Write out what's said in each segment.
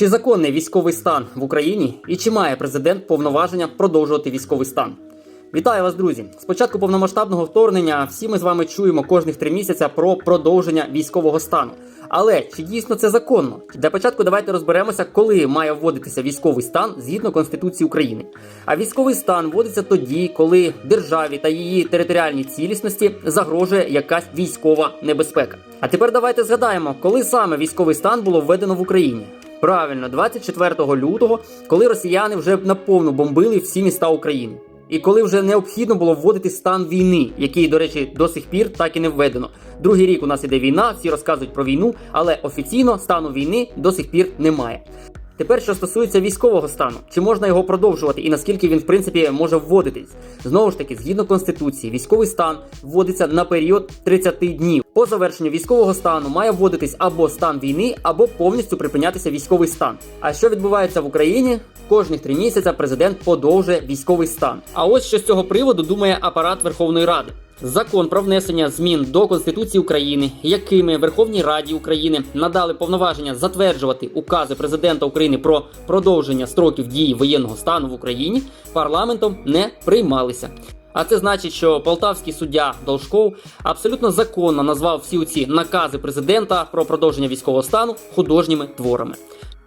Чи законний військовий стан в Україні і чи має президент повноваження продовжувати військовий стан? Вітаю вас, друзі! З початку повномасштабного вторгнення всі ми з вами чуємо кожних три місяця про продовження військового стану. Але чи дійсно це законно? Для початку давайте розберемося, коли має вводитися військовий стан згідно Конституції України. А військовий стан вводиться тоді, коли державі та її територіальній цілісності загрожує якась військова небезпека. А тепер давайте згадаємо, коли саме військовий стан було введено в Україні. Правильно, 24 лютого, коли росіяни вже наповну бомбили всі міста України. І коли вже необхідно було вводити стан війни, який, до речі, до сих пір так і не введено. Другий рік у нас іде війна, всі розказують про війну, але офіційно стану війни до сих пір немає. Тепер, що стосується військового стану, чи можна його продовжувати і наскільки він в принципі може вводитись? Знову ж таки, згідно конституції, військовий стан вводиться на період 30 днів. По завершенню військового стану має вводитись або стан війни, або повністю припинятися військовий стан. А що відбувається в Україні? Кожних три місяця президент подовжує військовий стан. А ось що з цього приводу думає апарат Верховної Ради. Закон про внесення змін до Конституції України, якими Верховній Раді України надали повноваження затверджувати укази президента України про продовження строків дії воєнного стану в Україні, парламентом не приймалися. А це значить, що полтавський суддя Должков абсолютно законно назвав всі ці накази президента про продовження військового стану художніми творами.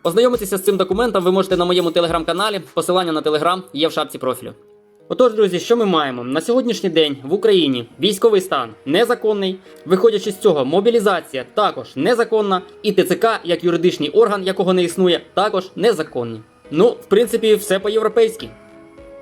Ознайомитися з цим документом ви можете на моєму телеграм-каналі. Посилання на телеграм є в шапці профілю. Отож, друзі, що ми маємо на сьогоднішній день в Україні військовий стан незаконний. Виходячи з цього, мобілізація також незаконна, і ТЦК, як юридичний орган, якого не існує, також незаконні. Ну, в принципі, все по-європейськи.